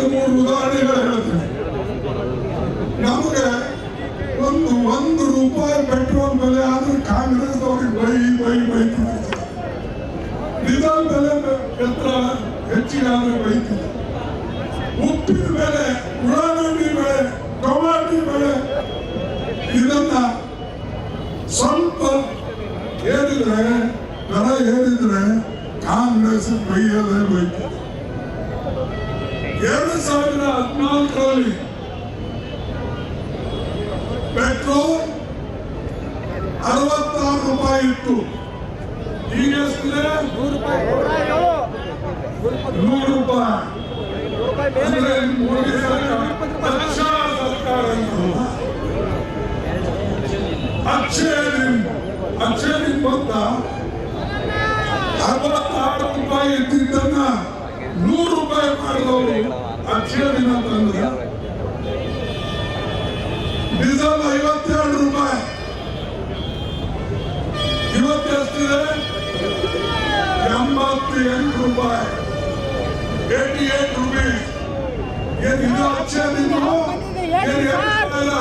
ಎರಡು ಮೂರು ಉದಾಹರಣೆಗಳು ಹೇಳ್ತೀನಿ ನಮಗೆ ಒಂದು ಒಂದು ರೂಪಾಯಿ ಪೆಟ್ರೋಲ್ ಬೆಲೆ ಆದ್ರೆ ಕಾಂಗ್ರೆಸ್ ಅವ್ರಿಗೆ ಬೈ ಬೈ ಬೈತಿದ್ರು ಡೀಸೆಲ್ ಬೆಲೆ ಎತ್ತರ ಹೆಚ್ಚಿಗೆ ಆದ್ರೆ ಬೈತಿದ್ರು ಉಪ್ಪಿನ ಬೆಲೆ ಉಳ್ಳಾಗಡ್ಡಿ ಬೆಲೆ ಟೊಮಾಟಿ ಬೆಲೆ ಇದನ್ನ ಸ್ವಲ್ಪ ಏರಿದ್ರೆ ದರ ಏರಿದ್ರೆ ಕಾಂಗ್ರೆಸ್ ಬೈಯದೇ ಬೈತಿದ್ರು ಎರಡು ಸಾವಿರದ ಹದಿನಾಲ್ಕರಲ್ಲಿ ಪೆಟ್ರೋಲ್ ಅರವತ್ತಾರು ರೂಪಾಯಿ ಇತ್ತು. ಈಗ ಎಷ್ಟಿದೆ? ನೂರು ರೂಪಾಯಿ. ಅಂದ್ರೆ ಮೋದಿ ಸರ್ಕಾರ ಸರ್ಕಾರ ಅಚ್ಚೇ ದಿನ ಅರವತ್ತಾರು ರೂಪಾಯಿ ಇದ್ದಿದ್ದನ್ನ ನೂರು ರೂಪಾಯಿ ಮಾಡಿದವರು ದಿನ ತಂದ್ರೆ ಡೀಸೆಲ್ ಐವತ್ತೆರಡು ರೂಪಾಯಿ. ಇವತ್ತೆಷ್ಟಿದೆ ಎಂಬತ್ತು ಎಂಟು ರೂಪಾಯಿ. ಏಟಿ ಏಟ್ ರುಪೀಸ್ ಏನ್ ಇದು ಅಚ್ಚೇ ದಿನ ಏನ್ ಎರಡ್ ಸಾವಿರದ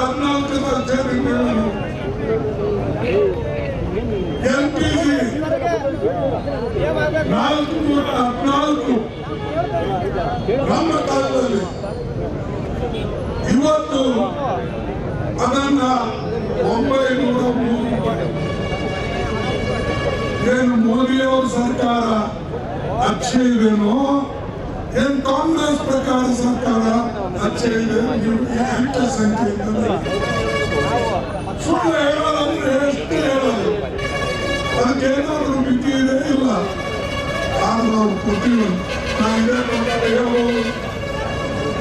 ಎಲ್ ಪಿ ಜಿ. ನಾಲ್ಕು ನೂರ ಹದಿನಾಲ್ಕು. ನಮ್ಮ ಕಾಲದಲ್ಲಿ ಇವತ್ತು ಅದನ್ನ ಒಂಬೈನೂರ ಏನು ಮೋದಿಯವರ ಸರ್ಕಾರ ಅಚ್ಚೆ ಇದೇನೋ? ಏನ್ ಕಾಂಗ್ರೆಸ್ ಪ್ರಕಾರ ಸರ್ಕಾರ ಅಚ್ಚೆ ಇದೆ? ಸಂಖ್ಯೆ ಸುಳ್ಳು ಹೇಳೋದಂದ್ರೆ ಎಷ್ಟು ಹೇಳೋದು ಅದಕ್ಕೇನಾದ್ರೂ ಮಿತಿ ಇದೆ? ಇಲ್ಲ. ಆದ್ರೂ ನಾವು ಕೊಟ್ಟಿಲ್ಲ. ಪ್ರಕಾರ ಹೇಳ್ಬೋದು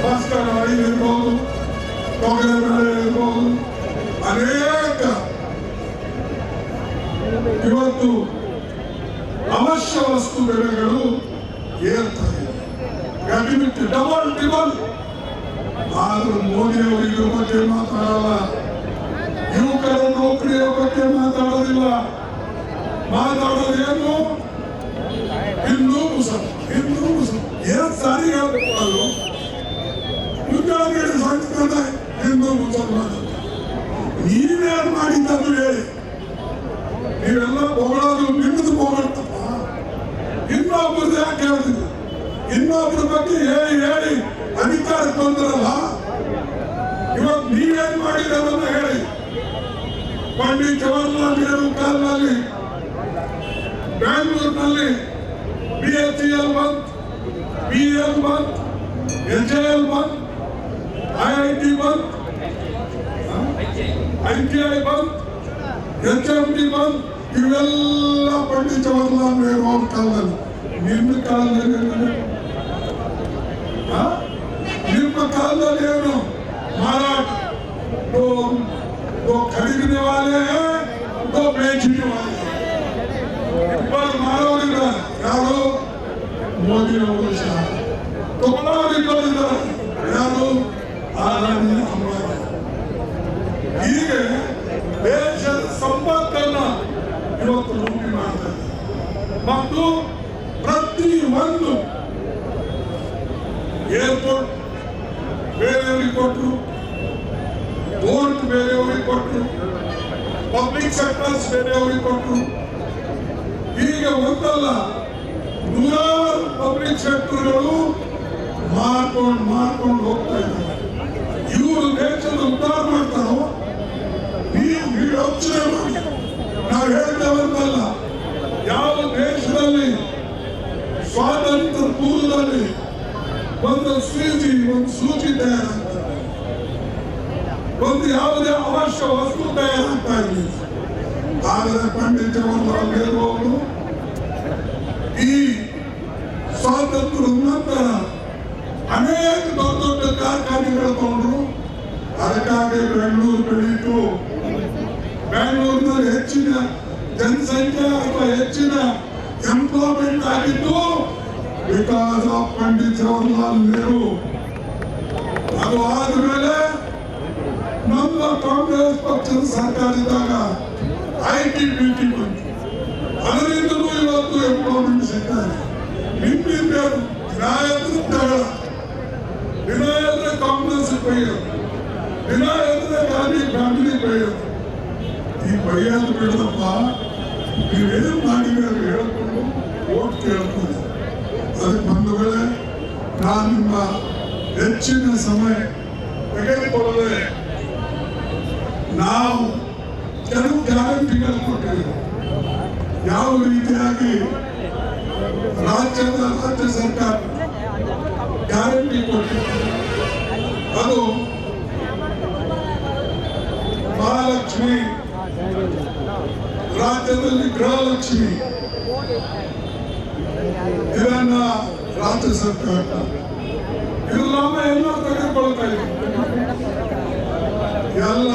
ಭಾಸ್ಕರ ಅನೇಕ ಇವತ್ತು ಅವಶ್ಯ ವಸ್ತು ಬೆಲೆಗಳು ಏರ್ತಾ ಇದೆ. ಗಡಿಬಿಟ್ಟು ಡಬಲ್ ಡಿಬಲ್ ಮೋದಿಯವರು ಮೋದಿ ಅವರು ಇದ್ರ ಬಗ್ಗೆ ಮಾತಾಡಲ್ಲ. ಯುವಕರ ನೌಕರಿಯ ಬಗ್ಗೆ ಮಾತಾಡೋದಿಲ್ಲ. ಮಾತಾಡೋದೇನು? ಹಿಂದೂ ಮುಸಲ್ಮಾನ್ ಹಿಂದೂ ಮುಸಲ್ಮಾನ್ ಏನ್ ಸಾರಿ ಹೇಳ್ಬೇಕು ಅದು ಏನು ಸಂಸ್ಕೃತ ಹಿಂದೂ ಮುಸಲ್ಮಾನ. ನೀವೇನ್ ಮಾಡಿದ್ದನ್ನು ಹೇಳಿ. ನೀವೆಲ್ಲ ಹೊಗಳೋದು ನಿಮ್ಮದು ಹೊಗಳ್ತಪ್ಪ ಇನ್ನೊಬ್ರದ್ದು ಯಾಕೆ ಹೇಳ್ತಿದ್ರು? ಇನ್ನೊಬ್ರ ಬಗ್ಗೆ ಹೇಳಿ ಹೇಳಿ. ಅಧಿಕಾರಕ್ಕೆ ಬಂದ್ರಲ್ಲ. ಇವತ್ತು ನೀವೇನ್ ಮಾಡಿರೋದನ್ನ ಹೇಳಿ. ಪಂಡಿತ್ ಜವಾಹರ್ಲಾಲ್ ನೆಹರು ಕಾಲದಲ್ಲಿ ಬ್ಯಾಂಗ್ಳೂರಿನಲ್ಲಿ ಬಿ ಎಚ್ ಎಲ್ ಬಂತ್ ಬಿ ಎಲ್ ಬಂತ್ ಎಚ್ ಎಲ್ ಬಂತ್ ಐ ಐ ಟಿ ಬಂತ್ ಐ ಟಿ ಐ ಬಂತ್ ಎಚ್ ಎಂ ಟಿ ಬಂತ್ ಇವೆಲ್ಲ ಪಂಡಿತ್ ಜವಾಹರ್ಲಾಲ್ ನೆಹರು ಅವ್ರ ಕಾಲದಲ್ಲಿ ನಿಮ್ಮ ಕಾಲದಲ್ಲಿ ಏನಿದೆ? ಆ? ನಿಮ್ಮ ಕಾಲದಲ್ಲಿ ಏನು ಮಾರಾಟ दो दो खरीदने वाले हैं दो बेचने वाले हैं ಇಬ್ಬರು ಮಾನವರಿದ್ದಾರೆ. ಯಾರು? ಮೋದಿ ಅವರು ಸಹ ತಗೊಳ್ಳೋರಿದ್ದಾರೆ ಯಾರು? ಆದಾನಿ ಅಂಬಾನಿ ಸಂಪತ್ತನ್ನ ಇವತ್ತು ಲೂಟಿ ಮಾಡ್ತಾರೆ ಮತ್ತು ಪ್ರತಿ ಒಂದು ಏರ್ಪೋರ್ಟ್ ಬೇರೆಯವರಿಗೆ ಕೊಟ್ಟರು ಪೋರ್ಟ್ ಬೇರೆಯವರಿಗೆ ಕೊಟ್ಟರು ಪಬ್ಲಿಕ್ ಸೆಕ್ಟರ್ಸ್ ಬೇರೆಯವರಿಗೆ ಕೊಟ್ಟರು ಹೀಗೆ ಗೊತ್ತಲ್ಲ ನೂರಾರು ಪಬ್ಲಿಕ್ ಸೆಕ್ಟರ್ಗಳು ಮಾರ್ಕೊಂಡು ಮಾರ್ಕೊಂಡು ಹೋಗ್ತಾ ಇದ್ದಾರೆ. ಇವರು ದೇಶದ ಉದ್ಧಾರ ಮಾಡ್ತಾರೋ? ನೀವು ಯೋಚನೆ ಮಾಡಿ. ನಾವು ಹೇಳ್ತೇವಂತಲ್ಲ ಯಾವ ದೇಶದಲ್ಲಿ ಸ್ವಾತಂತ್ರ್ಯ ಪೂರ್ವದಲ್ಲಿ ಒಂದು ಸೂಜಿ ಒಂದು ಸೂಚಿ ತಯಾರಾಗ್ತಾರೆ ಒಂದು ಯಾವುದೇ ಅವಶ್ಯ ವಸ್ತು ತಯಾರಾಗ್ತಾ ಇರಲಿಲ್ಲ ಜವಾಹರ್ಲಾಲ್ ನೆಹರು ಅವರು ಈ ಸ್ವಾತಂತ್ರ್ಯದ ನಂತರ ಅನೇಕ ದೊಡ್ಡ ದೊಡ್ಡ ಕಾರ್ಖಾನೆಗಳು ತಗೊಂಡ್ರು ಅದಕ್ಕಾಗಿ ಬೆಂಗಳೂರು ಬೆಳೀತು. ಬೆಂಗಳೂರಿನಲ್ಲಿ ಹೆಚ್ಚಿನ ಜನಸಂಖ್ಯೆ ಅಥವಾ ಹೆಚ್ಚಿನ ಎಂಪ್ಲಾಯ್ಮೆಂಟ್ ಆಗಿದ್ದು ಬಿಕಾಸ್ ಆಫ್ ಪಂಡಿತ್ ಜವಾಹರ್ಲಾಲ್ ನೆಹರು ಅದು ಆದ್ಮೇಲೆ ನಮ್ಮ ಕಾಂಗ್ರೆಸ್ ಪಕ್ಷದ ಸರ್ಕಾರ ಇದ್ದಾಗ ಐ ಟ್ವೆಂಟಿ ಒನ್ ಅದರಿಂದಲೂ ಇವತ್ತು ಎಂಪ್ಲಾಯ್ಮೆಂಟ್ ಸಿಗ್ತಾರೆ ನಿಮ್ಮಿಂದ ನ್ಯಾಯದ ಜಗಳ ಬೈಯೋದು ದಿನ ಎದ್ರೆ ಗಾಂಧಿ ಫ್ಯಾಮಿಲಿ ಬೈಯೋದು ಈ ಬೈಯೋದು ಬಿಡದಪ್ಪ ನೀವೇನು ಮಾಡಿದ್ರೆ ಹೇಳ್ಕೊಂಡು ಓಟ್ ಕೇಳ್ಕೊಂಡು ಅದಕ್ಕೆ ಬಂದ ವೇಳೆ ನಾನು ನಿಮ್ಮ ಹೆಚ್ಚಿನ ಸಮಯ ತೆಗೆದುಕೊಳ್ಳದೆ ನಾವು ಕೆಲವು ಗ್ಯಾರಂಟಿಗಳು ಕೊಟ್ಟಿದ್ದೇವೆ ಯಾವ ರೀತಿಯಾಗಿ ರಾಜ್ಯದ ರಾಜ್ಯ ಸರ್ಕಾರ ಗ್ಯಾರಂಟಿ ಕೊಟ್ಟಿದೆ. ಅದು ಮಹಾಲಕ್ಷ್ಮಿ, ರಾಜ್ಯದಲ್ಲಿ ಗೃಹಲಕ್ಷ್ಮಿ, ಇದನ್ನ ರಾಜ್ಯ ಸರ್ಕಾರ ನಮ್ಮ ಎಲ್ಲ ತೆಗೆದುಕೊಳ್ತಾ ಇದೆ. ಎಲ್ಲ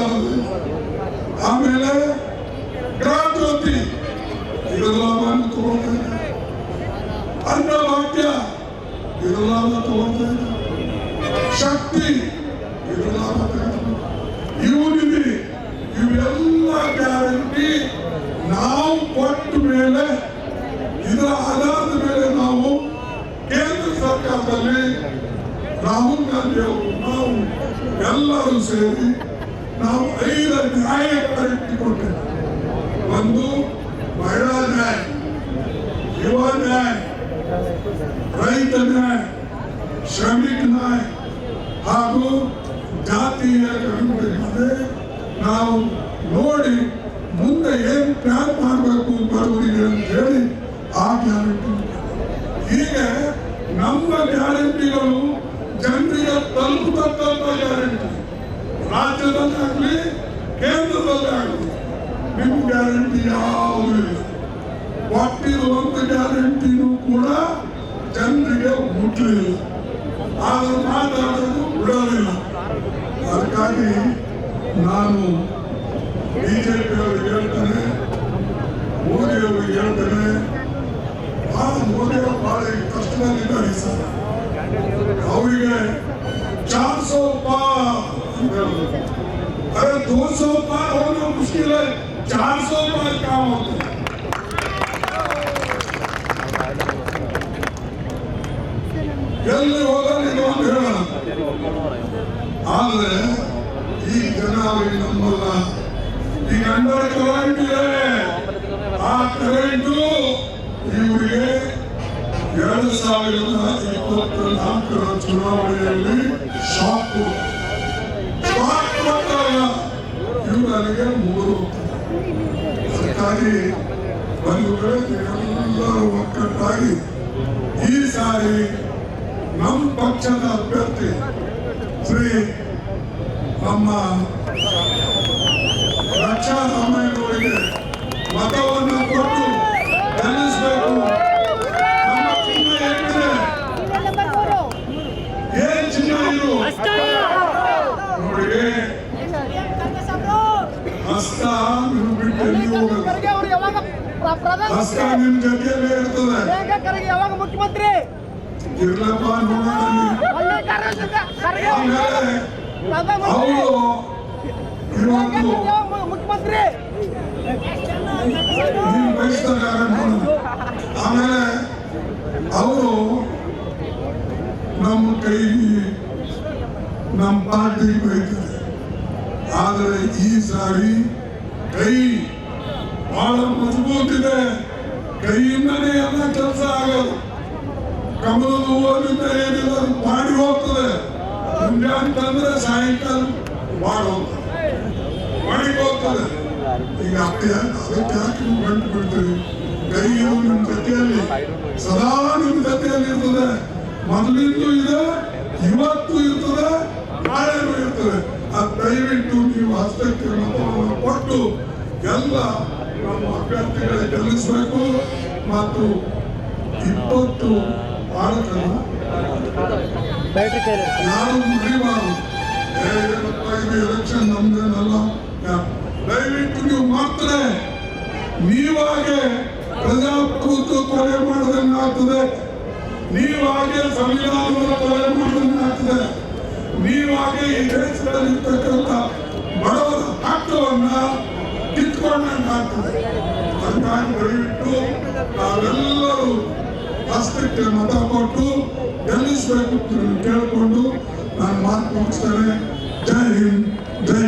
ಇದರ ಲಾಭ ತಗೊಳ್ತಾ ಇದೆ ಶಕ್ತಿ ಇದು ಲಾಭ ತೆಗೆದುಕೊಂಡು ಯೂನಿಟಿ, ಇವೆಲ್ಲ ಗ್ಯಾರಂಟಿ ನಾವು ಕೊಟ್ಟ ಮೇಲೆ, ಇದರ ಆಧಾರದ ಮೇಲೆ ನಾವು ಕೇಂದ್ರ ಸರ್ಕಾರದಲ್ಲಿ ರಾಹುಲ್ ಗಾಂಧಿ ಅವರು, ನಾವು ಎಲ್ಲರೂ ಸೇರಿ ನಾವು ಐದು ನ್ಯಾಯಗಳ ಗ್ಯಾರಂಟಿ ಕೊಟ್ಟೇವೆ ಒಂದು ಮಹಿಳಾ ನ್ಯಾಯ, ಯುವ ನ್ಯಾಯ, ರೈತ ನ್ಯಾಯ. ಶ್ರಮಿಕ ನ್ಯಾಯ ಹಾಗೂ ಜಾತಿಯ ಗಣಪತಿ ನಾವು ನೋಡಿ ಮುಂದೆ ಏನ್ ಪ್ಲಾನ್ ಮಾಡಬೇಕು ಬಡವರಿಗೆ ಅಂತ ಹೇಳಿ ಆ ಗ್ಯಾರಂಟಿ ಹೀಗೆ ನಮ್ಮ ಗ್ಯಾರಂಟಿಗಳು ಜನರಿಗೆ ತಲುಪತಕ್ಕಂಥ ಗ್ಯಾರಂಟಿ ರಾಜ್ಯದಲ್ಲಾಗಲಿ ಕೇಂದ್ರದಲ್ಲೇ ಆಗಲಿ ನಿಮ್ಮ ಗ್ಯಾರಂಟಿ ಯಾವುದೂ ಇಲ್ಲ ಕೊಟ್ಟಿರುವಂತ ಗ್ಯಾರಂಟಿನೂ ಕೂಡ ಜನರಿಗೆ ಮುಟ್ಟಲಿಲ್ಲ ಆದರೂ ಮಾತಾಡೋದು ಬಿಡೋದಿಲ್ಲ ಅದಕ್ಕಾಗಿ ನಾನು ಬಿಜೆಪಿಯವ್ರಿಗೆ ಹೇಳ್ತೇನೆ, ಮೋದಿಯವ್ರಿಗೆ ಹೇಳ್ತೇನೆ, ಆ ಮೋದಿಯವರು ಭಾಳ ಕಷ್ಟದಲ್ಲಿದ್ದಾರೆ ಸರ್ ಅವರಿಗೆ ಚಾರ್ಸೋಪ ರೂಪಾಯಿ ಅರೆ ದೋಸೋಪ ಅವರು ಮುಷ್ಕಿಲ್ಲ ರೂಪಾಯಿ ಕಾಮ ಹೋಗ್ತಾರೆ ಎಲ್ಲಿ ಹೇಳೋಣ ಆದ್ರೆ ಈ ಜನ ಅವರಿಗೆ ನಂಬಲ್ಲ ಈ ಅಂಡರ್ ಕರೆಂಟ್ ಆ ಕರೆಂಟು ಇವರಿಗೆ ಎರಡು ಸಾವಿರದ ಇಪ್ಪತ್ತ ನಾಲ್ಕರ ಚುನಾವಣೆಯಲ್ಲಿ ಶಾಕ್ ಶಾಕ್ ಕೊಟ್ಟಾಗ ಇವರಿಗೆ ಮೂರು. ಅದಕ್ಕಾಗಿ ಒಂದು ವೇಳೆ ಎಲ್ಲರೂ ಒಕ್ಕಟ್ಟಾಗಿ ಈ ಸಾರಿ ನಮ್ಮ ಪಕ್ಷದ ಅಭ್ಯರ್ಥಿ ಶ್ರೀ ನಮ್ಮ ರಕ್ಷಾ ರಾಮಯ್ಯನವರಿಗೆ ಮತವನ್ನು ಕೊಟ್ಟು ಗೆಲ್ಲಿಸಬೇಕು. ನಮ್ಮ ಚಿನ್ನ ಏನಿದೆ ಏನ್ ಚಿನ್ನ ಇದು? ನೋಡಿ ಹಸ್ತ ನೀವು ಬಿಟ್ಟು ಎಲ್ಲಿ ಹೋಗಲ್ಲ. ಹಸ್ತ ನಿಮ್ ಜೊತೆಯಲ್ಲೇ ಇರ್ತದೆ. ಯಾವಾಗ ಮುಖ್ಯಮಂತ್ರಿ? ಇರ್ಲಪ್ಪ ಅವರು ಮುಖ್ಯಮಂತ್ರಿ ಆಮೇಲೆ ಅವರು ನಮ್ಮ ಕೈ ನಮ್ಮ ಪಾರ್ಟಿ ಬೈತಾರೆ ಆದರೆ ಈ ಸಾರಿ ಕೈ ಬಹಳ ಮಜಬೂತಿದೆ ಕೈಯಿಂದನೇ ಎಲ್ಲ ಕೆಲಸ ಆಗೋದು ಕಮಲದ ಹೂವಿನಿಂದ ಏನಿಲ್ಲ ಮಾಡಿ ಹೋಗ್ತದೆ. ಮುಂಜಾನೆ ಅಂತಂದ್ರೆ ಸಾಯಂಕಾಲ ಮಾಡಿ ಹೋಗ್ತದೆ. ಮನೆಗೆ ಹೋಗ್ತದೆ. ಈಗ ಅತ್ತೆ, ಅದಕ್ಕೆ ಯಾಕೆ ನೀವು ಗಂಟು ಬಿಡ್ತೀರಿ? ಕೈಯು ನಿಮ್ಮ ಜೊತೆಯಲ್ಲಿ. ಸದಾ ನಿಮ್ಮ ಜೊತೆಯಲ್ಲಿ ಇರ್ತದೆ. ಮೊದಲಿಂದು ಇದೆ, ಇವತ್ತು ಇರ್ತದೆ, ನಾಳೆನೂ ಇರ್ತದೆ. ಆ ದಯವಿಟ್ಟು ನೀವು ಹಸ್ತಕ್ಕೆ ಮತವನ್ನು ಕೊಟ್ಟು ಎಲ್ಲ ನಮ್ಮ ಅಭ್ಯರ್ಥಿಗಳಿಗೆ ಗೆಲ್ಲಿಸಬೇಕು ಮತ್ತು ಯಾರು ಮರಿಬಾರದು ಏ, ಏನಪ್ಪ ಇದು ಎಲೆಕ್ಷನ್ ನಮ್ದೇನಲ್ಲ? ದಯವಿಟ್ಟು ನೀವು ಮಾತ್ರ ನೀವಾಗೆ ಪ್ರಜಾಪ್ರಭುತ್ವ ಕೊಲೆ ಮಾಡಿದಂಗೆ ನೀವಾಗೆ ಸಂವಿಧಾನವನ್ನು ಕೊಲೆ ಮಾಡಿದಂಗೆ ನೀವಾಗೆ ಈ ದೇಶದಲ್ಲಿರ್ತಕ್ಕಂಥ ಬಡವರ ಹಕ್ಕವನ್ನ ಕಿತ್ಕೊಂಡಂಗೆ ಆಗ್ತದೆ ಅದಕ್ಕಾಗಿ ದಯವಿಟ್ಟು ನಾವೆಲ್ಲರೂ ಹಸ್ತಕ್ಕೆ ಮತ ಕೊಟ್ಟು ಗೆಲ್ಲಿಸಬೇಕು ಕೇಳಿಕೊಂಡು ನಾನು ಮಾತು ಮುಗಿಸ್ತೇನೆ. ಜೈ ಹಿಂದ್ ಜೈ